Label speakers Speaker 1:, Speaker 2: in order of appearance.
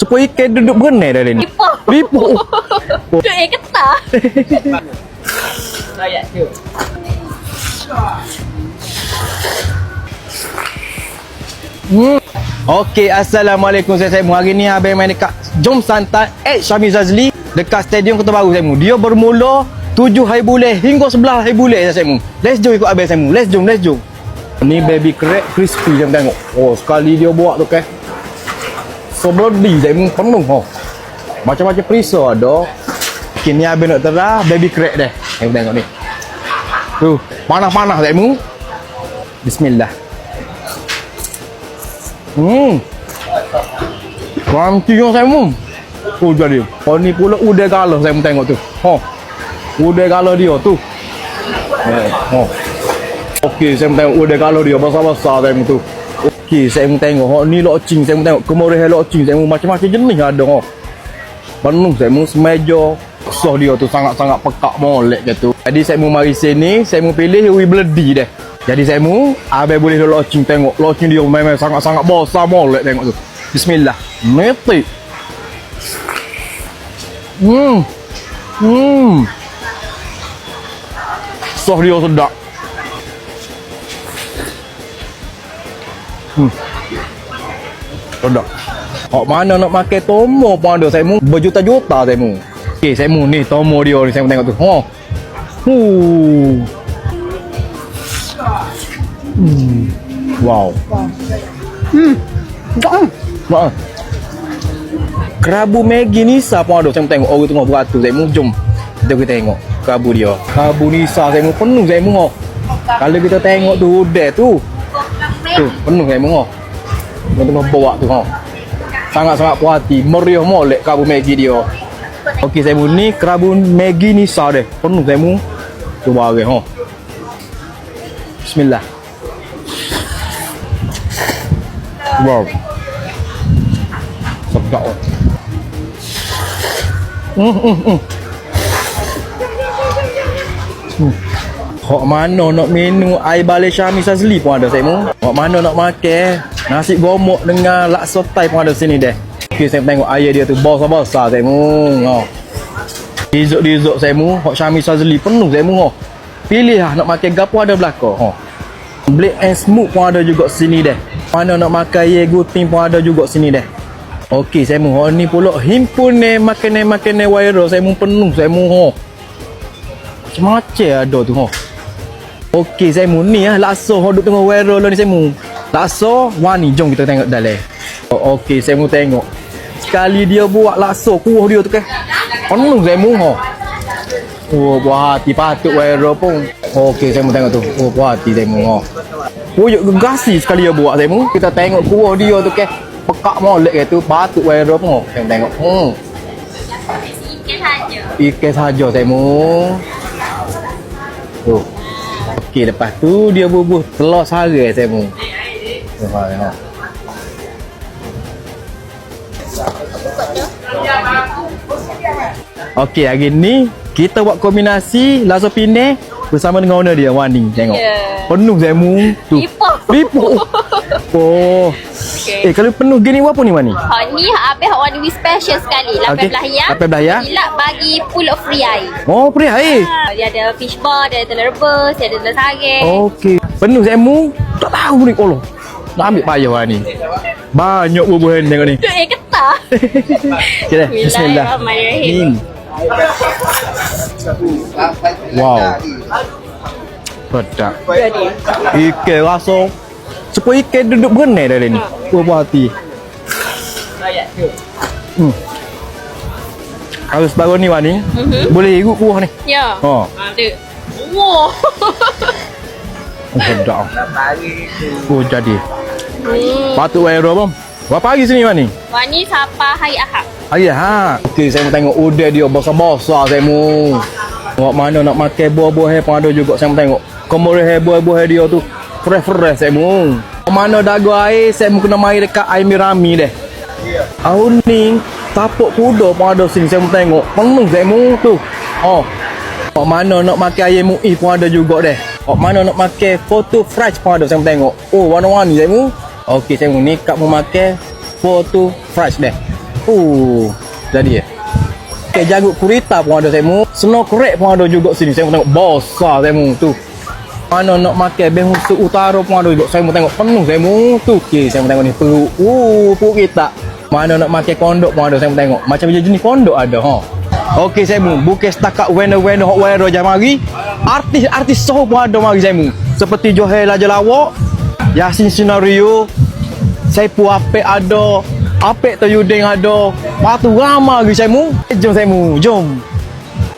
Speaker 1: Supaya ikan duduk berenai dah ni.
Speaker 2: Lipo.
Speaker 1: Lipo.
Speaker 2: Duk eh ketah.
Speaker 3: Tu.
Speaker 1: Okey, Assalamualaikum saya Saimu. Hari ni abang main dekat Jom Santai at Syamil Zazli dekat Stadium Kota Baru Saimu. Dia bermula 7 hari bulan hingga 11 hari bulan saya Saimu. Let's jom ikut abang Saimu. Let's jom, let's jom. Ni baby crab crispy jom tengok. Oh, sekali dia buat tu kan. So bloody Saimu penuh oh. Macam-macam perisa ada. Okay, ni abang nak terah baby crab dah. Tengok tengok ni. Tu, panah-panah Saimu. Bismillah. Hmm. Crunchy yang saya mum. Tu jadi. Kau ni pula udah galah saya mau tengok tu. Ha. Udah galah dia tu. Eh, ha. Okey, saya tengok udah galah dia besar-besar saya tu. Okey, saya mau tengok. Ha ni locing saya mau tengok. Kemurah locing saya mau macam-macam jenis ada ha. Penuh saya mau semeja. Soh dia tu sangat-sangat pekak molek gitu. Jadi saya mau mari sini, saya mau pilih we bloody deh. Jadi saya mau abai boleh locing tengok. Locing dia memang sangat-sangat besar molek tengok tu. Bismillah. Meti. Hmm. Hmm. Soh dia sedap. Hmm. Sedap. Hak mana nak makan tomo pun ada saya mu berjuta-juta saya mu. Okey saya mu ni tomo dia ni saya tengok tu. Ha. Huh. Hmm. Wow. Hmm. Wah. Kerabu Maggi Nisa pun ada saya tengok orang tengah beratur saya mu jom. Kita kita tengok kerabu dia. Kerabu Nisa saya mu penuh saya mu. Kalau kita tengok tu udah tu. Tu penuh saya mu. ha. Yang tengah bawa tu ha. Sangat-sangat puas hati. Meriah molek kerabu Maggi dia. Okey saya mu ni kerabu Maggi Nisa deh. Penuh saya mu. Cuba lagi ha. Bismillah. Wow. Sedap. oh. Hmm, hmm, hmm. Hmm. Hak mana nak minum air balai Syami Sazli pun ada saya mu. Hak mana nak makan nasi gomok dengan laksa thai pun ada sini deh. Okey saya tengok air dia tu besar-besar saya mu. Ha. Dizuk-dizuk saya mu, hak Syami Sazli penuh saya mu. Ha. Pilih lah nak makan gapo ada belakang. Ha. Blade and Smoke pun ada juga sini deh. Mana nak makan ye guting pun ada juga sini deh. Okey, saya mu ha, ni pula himpun ni makanan-makanan viral saya mu penuh saya mu ha. Macam-macam ada tu ha. Okey, saya mu ni ah laksa ha duk tengah viral ni saya mu. Laksa wani jom kita tengok dalam. Oh, Okey, saya mu tengok. Sekali dia buat laksa kuah dia tu kan. Penuh saya mu ha. Oh, buah hati patut viral pun. Okey, mau tengok tu. Oh, buah hati saya mau. Oh, yuk gegasi sekali dia buat mau. Kita tengok kuah dia tu ke. Pekak molek ke tu. Patut viral pun. Mau tengok. Hmm.
Speaker 2: Sikit saja.
Speaker 1: Ikan saja saya mau. Okey, lepas tu dia bubuh telur sara saya ha, ha. Okey, hari ni kita buat kombinasi laso pineh bersama dengan owner dia Wani. Tengok.
Speaker 2: Ya.
Speaker 1: Penuh zemu tu.
Speaker 2: Lipo.
Speaker 1: Lipo. Oh.
Speaker 2: Okay.
Speaker 1: Eh kalau penuh gini apa ni Wani?
Speaker 2: Ha ni hak apa hak warna special sekali. Lapan
Speaker 1: Okey.
Speaker 2: belah ya.
Speaker 1: Lapan belah ya.
Speaker 2: Gila bagi of free air.
Speaker 1: Oh, pria eh.
Speaker 2: Ha, dia ada fish ball, dia ada telur rebus, dia ada telur sage.
Speaker 1: Okey. Penuh zemu. Tak tahu ni kalau. Nak ambil payah Wani. Banyak bubuhan tengok ni.
Speaker 2: Duk eh ketah.
Speaker 1: Okay. Bismillah.
Speaker 2: Bismillahirrahmanirrahim.
Speaker 1: Wow. Sedap.
Speaker 2: Jadi.
Speaker 1: Ikan rasa Supaya ikan duduk berenai dah ni. Buah hati. Hmm. Kalau sebaru ni Wani,
Speaker 2: Mhm.
Speaker 1: boleh ikut kuah ni.
Speaker 2: Ya.
Speaker 1: Ha.
Speaker 2: Tu. Wow.
Speaker 1: Oh, sedap. Oh, jadi.
Speaker 2: Hmm.
Speaker 1: Patut viral bom. Berapa hari sini Wani?
Speaker 2: Wani siapa hari Ahad?
Speaker 1: Hari ha. Okey, saya mau tengok udai dia besar-besar saya mau. Buat mana nak makan buah-buah pun ada juga saya mau tengok. Kemurah buah-buah dia tu fresh-fresh saya mau. Mana dagu air saya mau kena mai dekat air mirami deh. Tahun ni tapuk kuda pun ada sini saya mau tengok. Penuh saya mau tu. Oh. Buat mana nak makan air mu'i pun ada juga deh. Buat mana nak makan photo fresh pun ada saya mau tengok. Oh, warna-warni saya mau. Okey, saya mau ni kak mau makan photo fresh deh. Oh, jadi ya. Okay, jagut kurita pun ada saya mu. Snow crack pun ada juga sini. Saya tengok besar saya mu tu. Mana nak makan beh musuh utara pun ada juga. Saya mau tengok penuh saya mu tu. Okay, saya mau tengok ni perut. Uh, perut kita. Mana nak makan kondok pun ada saya mau tengok. Macam jenis kondok ada ha. Okey saya mu, bukan setakat wena-wena hok wera jam mari. Artis-artis soh pun ada mari saya mu. Seperti Johel Aja Lawak, Yasin Sinario, Saipu Apek ada, Apek Tayuding ada. Patu ramai lagi saya mu. Jom saya mu, jom.